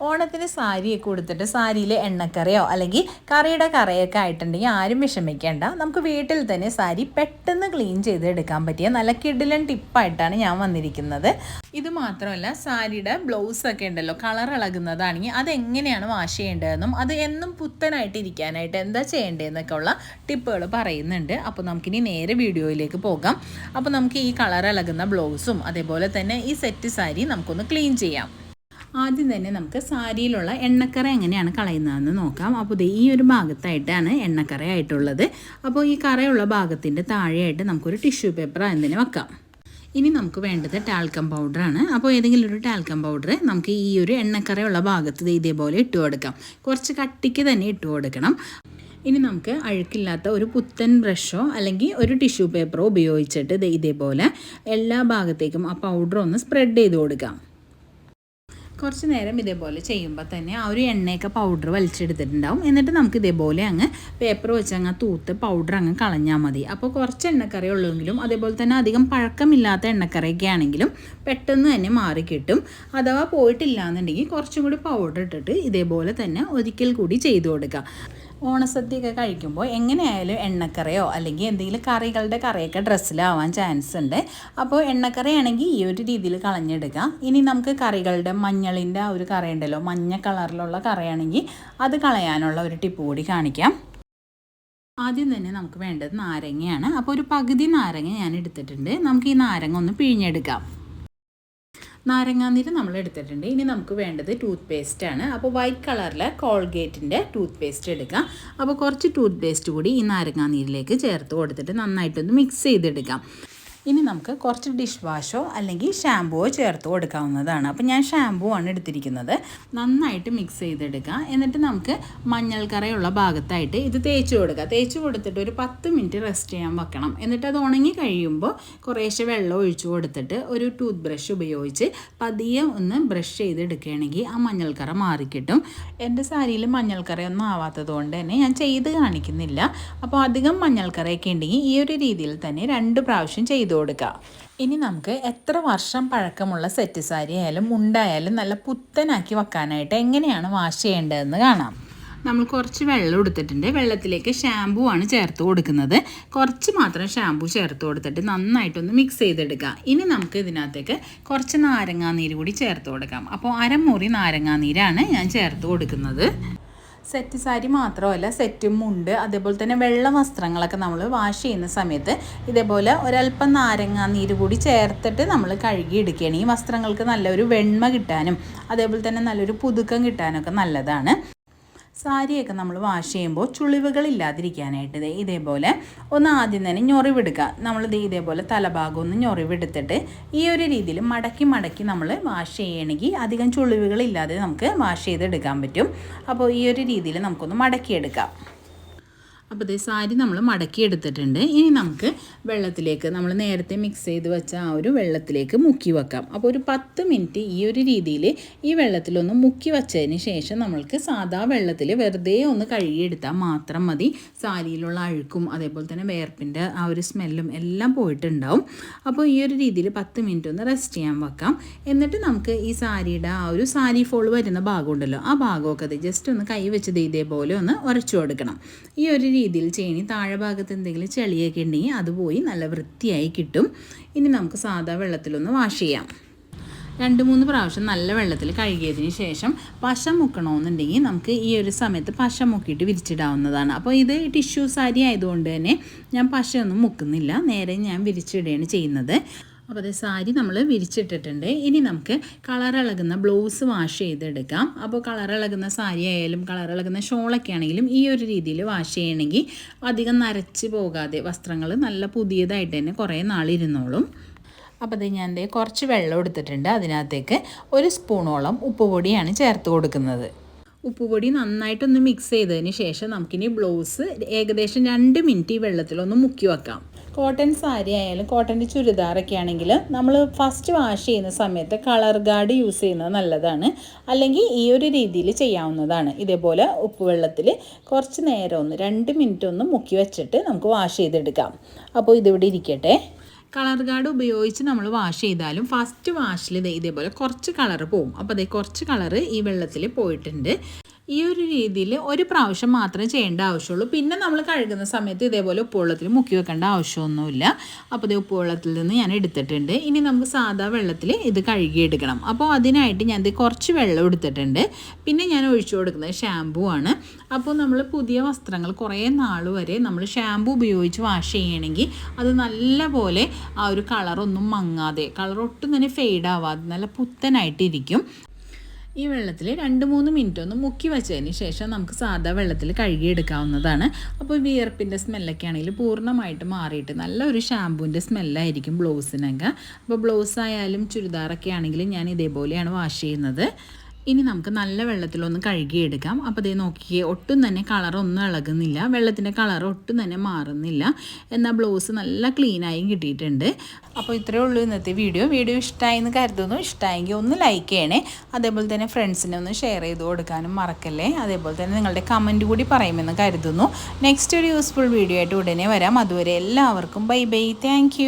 ഓണത്തിന് സാരിയൊക്കെ കൊടുത്തിട്ട് സാരിയിൽ എണ്ണക്കറിയോ അല്ലെങ്കിൽ കറിയുടെ കറിയൊക്കെ ആയിട്ടുണ്ടെങ്കിൽ ആരും വിഷമിക്കേണ്ട. നമുക്ക് വീട്ടിൽ തന്നെ സാരി പെട്ടെന്ന് ക്ലീൻ ചെയ്ത് എടുക്കാൻ പറ്റിയ നല്ല കിഡിലൻ ടിപ്പായിട്ടാണ് ഞാൻ വന്നിരിക്കുന്നത്. ഇത് മാത്രമല്ല സാരിയുടെ ബ്ലൗസ് ഒക്കെ ഉണ്ടല്ലോ കളർ ഇളകുന്നതാണെങ്കിൽ അതെങ്ങനെയാണ് വാഷ് ചെയ്യേണ്ടതെന്നും അത് എന്നും പുത്തനായിട്ട് ഇരിക്കാനായിട്ട് എന്താ ചെയ്യേണ്ടതെന്നൊക്കെ ഉള്ള ടിപ്പുകൾ പറയുന്നുണ്ട്. അപ്പോൾ നമുക്കിനി നേരെ വീഡിയോയിലേക്ക് പോകാം. അപ്പോൾ നമുക്ക് ഈ കളർ ഇളകുന്ന ബ്ലൗസും അതേപോലെ തന്നെ ഈ സെറ്റ് സാരി നമുക്കൊന്ന് ക്ലീൻ ചെയ്യാം. ആദ്യം തന്നെ നമുക്ക് സാരിയിലുള്ള എണ്ണക്കറ എങ്ങനെയാണ് കളയുന്നതെന്ന് നോക്കാം. അപ്പോൾ ഈ ഒരു ഭാഗത്തായിട്ടാണ് എണ്ണക്കറ ആയിട്ടുള്ളത്. അപ്പോൾ ഈ കറയുള്ള ഭാഗത്തിന്റെ താഴെയായിട്ട് നമുക്കൊരു ടിഷ്യൂ പേപ്പർ എന്തിനു വെക്കാം. ഇനി നമുക്ക് വേണ്ടത് ടാൽക്കം പൗഡറാണ് അപ്പോൾ ഏതെങ്കിലും ഒരു ടാൽക്കം പൗഡർ നമുക്ക് ഈ ഒരു എണ്ണക്കറയുള്ള ഭാഗത്ത് ഇതേപോലെ ഇട്ട് കൊടുക്കാം. കുറച്ച് കട്ടിക്ക് തന്നെ ഇട്ട് കൊടുക്കണം. ഇനി നമുക്ക് അഴുക്കില്ലാത്ത ഒരു പുത്തൻ ബ്രഷോ അല്ലെങ്കിൽ ഒരു ടിഷ്യൂ പേപ്പറോ ഉപയോഗിച്ചിട്ട് ഇതേപോലെ എല്ലാ ഭാഗത്തേക്കും ആ പൗഡർ ഒന്ന് സ്പ്രെഡ് ചെയ്ത് കൊടുക്കാം. കുറച്ച് നേരം ഇതേപോലെ ചെയ്യുമ്പോൾ തന്നെ ആ ഒരു എണ്ണയൊക്കെ പൗഡർ വലിച്ചെടുത്തിട്ടുണ്ടാവും. എന്നിട്ട് നമുക്ക് ഇതേപോലെ അങ്ങ് പേപ്പർ വെച്ച് അങ്ങ് തൂത്ത് പൗഡർ അങ്ങ് കളഞ്ഞാൽ മതി. അപ്പോൾ കുറച്ച് എണ്ണക്കറി ഉള്ളെങ്കിലും അതേപോലെ തന്നെ അധികം പഴക്കമില്ലാത്ത എണ്ണക്കറിയൊക്കെ ആണെങ്കിലും പെട്ടെന്ന് തന്നെ മാറി കിട്ടും. അഥവാ പോയിട്ടില്ല എന്നുണ്ടെങ്കിൽ കുറച്ചും കൂടി പൗഡർ ഇട്ടിട്ട് ഇതേപോലെ തന്നെ ഒരിക്കൽ കൂടി ചെയ്തു കൊടുക്കുക ഓണസദ്യയൊക്കെ കഴിക്കുമ്പോൾ എങ്ങനെയായാലും എണ്ണക്കറിയോ അല്ലെങ്കിൽ എന്തെങ്കിലും കറികളുടെ കറിയൊക്കെ ഡ്രസ്സിലാവാൻ ചാൻസ് ഉണ്ട്. അപ്പോൾ എണ്ണക്കറിയാണെങ്കിൽ ഈ ഒരു രീതിയിൽ കളഞ്ഞെടുക്കാം ഇനി നമുക്ക് കറികളുടെ മഞ്ഞളിന്റെ ആ ഒരു കറി ഉണ്ടല്ലോ മഞ്ഞ കളറിലുള്ള കറിയാണെങ്കിൽ അത് കളയാനുള്ള ഒരു ടിപ്പ് കൂടി കാണിക്കാം. ആദ്യം തന്നെ നമുക്ക് വേണ്ടത് നാരങ്ങയാണ്. അപ്പോൾ ഒരു പകുതി നാരങ്ങ ഞാൻ എടുത്തിട്ടുണ്ട്. നമുക്ക് ഈ നാരങ്ങ ഒന്ന് പിഴിഞ്ഞെടുക്കാം. നാരങ്ങാനീര് നമ്മൾ എടുത്തിട്ടുണ്ട് ഇനി നമുക്ക് വേണ്ടത് ടൂത്ത് പേസ്റ്റ് ആണ്. അപ്പോൾ വൈറ്റ് കളറിലെ കോൾഗേറ്റിന്റെ ടൂത്ത് പേസ്റ്റ് എടുക്കാം. അപ്പോൾ കുറച്ച് ടൂത്ത് പേസ്റ്റ് കൂടി ഈ നാരങ്ങാനീരിലേക്ക് ചേർത്ത് കൊടുത്തിട്ട് നന്നായിട്ടൊന്ന് മിക്സ് ചെയ്തെടുക്കാം. ഇനി നമുക്ക് കുറച്ച് ഡിഷ് വാഷോ അല്ലെങ്കിൽ ഷാമ്പുവോ ചേർത്ത് കൊടുക്കാവുന്നതാണ്. അപ്പോൾ ഞാൻ ഷാമ്പു ആണ് എടുത്തിരിക്കുന്നത്. നന്നായിട്ട് മിക്സ് ചെയ്തെടുക്കുക. എന്നിട്ട് നമുക്ക് മഞ്ഞൾ കറയുള്ള ഭാഗത്തായിട്ട് ഇത് തേച്ച് കൊടുക്കുക. തേച്ച് കൊടുത്തിട്ട് ഒരു പത്ത് മിനിറ്റ് റെസ്റ്റ് ചെയ്യാൻ വെക്കണം. എന്നിട്ട് അത് ഉണങ്ങി കഴിയുമ്പോൾ കുറേശ്ശെ വെള്ളം ഒഴിച്ചു കൊടുത്തിട്ട് ഒരു ടൂത്ത് ബ്രഷ് ഉപയോഗിച്ച് പതിയെ ഒന്ന് ബ്രഷ് ചെയ്തെടുക്കുകയാണെങ്കിൽ ആ മഞ്ഞൾക്കറ മാറിക്കിട്ടും. എന്റെ സാരിയിൽ മഞ്ഞൾക്കറയൊന്നും ആവാത്തത് കൊണ്ട് തന്നെ ഞാൻ ചെയ്ത് കാണിക്കുന്നില്ല. അപ്പോൾ അധികം മഞ്ഞൾക്കറയൊക്കെ ഉണ്ടെങ്കിൽ ഈ ഒരു രീതിയിൽ തന്നെ രണ്ട് പ്രാവശ്യം ചെയ്തു കൊടുക്കുക ഇനി നമുക്ക് എത്ര വർഷം പഴക്കമുള്ള സെറ്റ് സാരി ആയാലും മുണ്ടായാലും നല്ല പുത്തനാക്കി വെക്കാനായിട്ട് എങ്ങനെയാണ് വാഷ് ചെയ്യേണ്ടതെന്ന് കാണാം. നമ്മൾ കുറച്ച് വെള്ളം എടുത്തിട്ടുണ്ട്. വെള്ളത്തിലേക്ക് ഷാമ്പു ആണ് ചേർത്ത് കൊടുക്കുന്നത്. കുറച്ച് മാത്രം ഷാമ്പു ചേർത്ത് കൊടുത്തിട്ട് നന്നായിട്ടൊന്ന് മിക്സ് ചെയ്തെടുക്കുക ഇനി നമുക്ക് ഇതിനകത്തേക്ക് കുറച്ച് നാരങ്ങാനീര് കൂടി ചേർത്ത് കൊടുക്കാം. അപ്പോൾ അരമുറി നാരങ്ങാനീരാണ് ഞാൻ ചേർത്ത് കൊടുക്കുന്നത്. സെറ്റ് സാരി മാത്രമല്ല സെറ്റും മുണ്ട് അതേപോലെ തന്നെ വെള്ള വസ്ത്രങ്ങളൊക്കെ നമ്മൾ വാഷ് ചെയ്യുന്ന സമയത്ത് ഇതേപോലെ ഒരല്പം നാരങ്ങ നീര് കൂടി ചേർത്തിട്ട് നമ്മൾ കഴുകി എടുക്കുകയാണ്. ഈ വസ്ത്രങ്ങൾക്ക് നല്ലൊരു വെണ്മ കിട്ടാനും അതേപോലെ തന്നെ നല്ലൊരു പുതുക്കം കിട്ടാനൊക്കെ നല്ലതാണ്. സാരിയൊക്കെ നമ്മൾ വാഷ് ചെയ്യുമ്പോൾ ചുളിവുകൾ ഇല്ലാതിരിക്കാനായിട്ട് ദേ ഇതേപോലെ ഒന്ന് ആദ്യം തന്നെ ഞൊറിവെടുക്കുക നമ്മൾ ദേ ഇതേപോലെ തലഭാഗം ഒന്ന് ഞൊറിവെടുത്തിട്ട് ഈ ഒരു രീതിയിൽ മടക്കി മടക്കി നമ്മൾ വാഷ് ചെയ്യണമെങ്കിൽ അധികം ചുളിവുകളില്ലാതെ നമുക്ക് വാഷ് ചെയ്തെടുക്കാൻ പറ്റും. അപ്പോൾ ഈ ഒരു രീതിയിൽ നമുക്കൊന്ന് മടക്കിയെടുക്കാം. അപ്പോൾ ഇതേ സാരി നമ്മൾ മടക്കി എടുത്തിട്ടുണ്ട്. ഇനി നമുക്ക് വെള്ളത്തിലേക്ക് നമ്മൾ നേരത്തെ മിക്സ് ചെയ്ത് വെച്ച ആ ഒരു വെള്ളത്തിലേക്ക് മുക്കി വെക്കാം. അപ്പോൾ ഒരു പത്ത് മിനിറ്റ് ഈ ഒരു രീതിയിൽ ഈ വെള്ളത്തിലൊന്ന് മുക്കി വെച്ചതിന് ശേഷം നമ്മൾക്ക് സാധാ വെള്ളത്തിൽ വെറുതെ ഒന്ന് കഴുകിയെടുത്താൽ മാത്രം മതി. സാരിയിലുള്ള അഴുക്കും അതേപോലെ തന്നെ വേർപ്പിന്റെ ആ ഒരു സ്മെല്ലും എല്ലാം പോയിട്ടുണ്ടാവും. അപ്പോൾ ഈ ഒരു രീതിയിൽ പത്ത് മിനിറ്റ് ഒന്ന് റെസ്റ്റ് ചെയ്യാൻ വെക്കാം. എന്നിട്ട് നമുക്ക് ഈ സാരിയുടെ ആ ഒരു സാരി ഫോൾ വരുന്ന ഭാഗമുണ്ടല്ലോ ആ ഭാഗമൊക്കെ ജസ്റ്റ് ഒന്ന് കൈ വെച്ചത് ഇതേപോലെ ഒന്ന് ഉരച്ചു കൊടുക്കണം. ഈ ഒരു രീതിയിൽ ചെയ്യണി. താഴെ ഭാഗത്ത് എന്തെങ്കിലും ചെളിയൊക്കെ ഉണ്ടെങ്കിൽ അത് പോയി നല്ല വൃത്തിയായി കിട്ടും. ഇനി നമുക്ക് സാധാ വെള്ളത്തിലൊന്ന് വാഷ് ചെയ്യാം. രണ്ട് മൂന്ന് പ്രാവശ്യം നല്ല വെള്ളത്തിൽ കഴുകിയതിന് ശേഷം പശ മുക്കണമെന്നുണ്ടെങ്കിൽ നമുക്ക് ഈ ഒരു സമയത്ത് പശ മുക്കിയിട്ട് വിരിച്ചിടാവുന്നതാണ്. അപ്പോൾ ഇത് ടിഷ്യൂ സാരി ആയതുകൊണ്ട് തന്നെ ഞാൻ പശയൊന്നും മുക്കുന്നില്ല. നേരെ ഞാൻ വിരിച്ചിടുകയാണ് ചെയ്യുന്നത്. അപ്പോൾ അതേ സാരി നമ്മൾ വിരിച്ചിട്ടിട്ടുണ്ട്. ഇനി നമുക്ക് കളർ ഇളകുന്ന ബ്ലൗസ് വാഷ് ചെയ്തെടുക്കാം. അപ്പോൾ കളർ ഇളകുന്ന സാരി ആയാലും കളർ ഇളകുന്ന ഷോളൊക്കെ ആണെങ്കിലും ഈ ഒരു രീതിയിൽ വാഷ് ചെയ്യണമെങ്കിൽ അധികം നരച്ച് പോകാതെ വസ്ത്രങ്ങൾ നല്ല പുതിയതായിട്ട് തന്നെ കുറേ നാളിരുന്നോളും അപ്പോൾ അത് ഞാൻ കുറച്ച് വെള്ളം എടുത്തിട്ടുണ്ട്. അതിനകത്തേക്ക് ഒരു സ്പൂണോളം ഉപ്പുപൊടിയാണ് ചേർത്ത് കൊടുക്കുന്നത്. ഉപ്പുപൊടി നന്നായിട്ടൊന്ന് മിക്സ് ചെയ്തതിന് ശേഷം നമുക്കിനി ബ്ലൗസ് ഏകദേശം രണ്ട് മിനിറ്റ് ഈ വെള്ളത്തിലൊന്ന് മുക്കി വെക്കാം. കോട്ടൺ സാരി ആയാലും കോട്ടന്റെ ചുരിദാറൊക്കെ ആണെങ്കിൽ നമ്മൾ ഫസ്റ്റ് വാഷ് ചെയ്യുന്ന സമയത്ത് കളർ ഗാർഡ് യൂസ് ചെയ്യുന്നത് നല്ലതാണ്. അല്ലെങ്കിൽ ഈ ഒരു രീതിയിൽ ചെയ്യാവുന്നതാണ്. ഇതേപോലെ ഉപ്പ് വെള്ളത്തിൽ കുറച്ച് നേരം ഒന്ന് രണ്ട് മിനിറ്റ് ഒന്ന് മുക്കി വെച്ചിട്ട് നമുക്ക് വാഷ് ചെയ്തെടുക്കാം. അപ്പോൾ ഇതിവിടെ ഇരിക്കട്ടെ. കളർ ഗാർഡ് ഉപയോഗിച്ച് നമ്മൾ വാഷ് ചെയ്താലും ഫസ്റ്റ് വാഷിൽ ഇതേപോലെ കുറച്ച് കളർ പോകും അപ്പോൾ അതേ കുറച്ച് കളർ ഈ വെള്ളത്തിൽ പോയിട്ടുണ്ട്. ഈ ഒരു രീതിയിൽ ഒരു പ്രാവശ്യം മാത്രമേ ചെയ്യേണ്ട ആവശ്യമുള്ളൂ. പിന്നെ നമ്മൾ കഴുകുന്ന സമയത്ത് ഇതേപോലെ ഉപ്പുവെള്ളത്തിൽ മുക്കി വെക്കേണ്ട ആവശ്യമൊന്നുമില്ല. അപ്പോൾ ഇത് ഉപ്പുവെള്ളത്തിൽ നിന്ന് ഞാൻ എടുത്തിട്ടുണ്ട്. ഇനി നമുക്ക് സാധാ വെള്ളത്തിൽ ഇത് കഴുകിയെടുക്കണം അപ്പോൾ അതിനായിട്ട് ഞാൻ ഇത് കുറച്ച് വെള്ളം എടുത്തിട്ടുണ്ട്. പിന്നെ ഞാൻ ഒഴിച്ചു കൊടുക്കുന്നത് ഷാമ്പൂ ആണ്. അപ്പോൾ നമ്മൾ പുതിയ വസ്ത്രങ്ങൾ കുറേ നാൾ വരെ നമ്മൾ ഷാമ്പൂ ഉപയോഗിച്ച് വാഷ് ചെയ്യണമെങ്കിൽ അത് നല്ല പോലെ ആ ഒരു കളറൊന്നും മങ്ങാതെ കളർ ഒട്ടും തന്നെ ഫെയ്ഡ് ആവാതെ നല്ല പുത്തനായിട്ടിരിക്കും. ഈ വെള്ളത്തിൽ രണ്ട് മൂന്ന് മിനിറ്റ് ഒന്ന് മുക്കി വെച്ചതിന് ശേഷം നമുക്ക് സാധാ വെള്ളത്തിൽ കഴുകിയെടുക്കാവുന്നതാണ്. അപ്പോൾ വിയർപ്പിന്റെ സ്മെല്ലൊക്കെ ആണെങ്കിൽ പൂർണമായിട്ട് മാറിയിട്ട് നല്ല ഒരു ഷാമ്പൂവിന്റെ സ്മെല്ലായിരിക്കും ബ്ലൗസിനൊക്കെ. അപ്പോൾ ബ്ലൗസ് ആയാലും ചുരിദാറൊക്കെ ആണെങ്കിലും ഞാൻ ഇതേപോലെയാണ് വാഷ് ചെയ്യുന്നത്. ഇനി നമുക്ക് നല്ല വെള്ളത്തിലൊന്ന് കഴുകിയെടുക്കാം. അപ്പോൾ അതേ നോക്കിയേ ഒട്ടും തന്നെ കളറൊന്നും ഇളകുന്നില്ല. വെള്ളത്തിന്റെ കളർ ഒട്ടും തന്നെ മാറുന്നില്ല. എന്നാൽ ബ്ലൗസ് നല്ല ക്ലീനായും കിട്ടിയിട്ടുണ്ട്. അപ്പോൾ ഇത്രയേ ഉള്ളൂ ഇന്നത്തെ വീഡിയോ വീഡിയോ ഇഷ്ടമായി എന്ന് കരുതുന്നു. ഇഷ്ടമായെങ്കിൽ ഒന്ന് ലൈക്ക് ചെയ്യണേ. അതേപോലെ തന്നെ ഫ്രണ്ട്സിനെ ഒന്ന് ഷെയർ ചെയ്ത് കൊടുക്കാനും മറക്കല്ലേ. അതേപോലെ തന്നെ നിങ്ങളുടെ കമന്റ് കൂടി പറയുമെന്ന് കരുതുന്നു. നെക്സ്റ്റ് ഒരു യൂസ്ഫുൾ വീഡിയോ ആയിട്ട് ഉടനെ വരാം. അതുവരെ എല്ലാവർക്കും ബൈ ബൈ താങ്ക്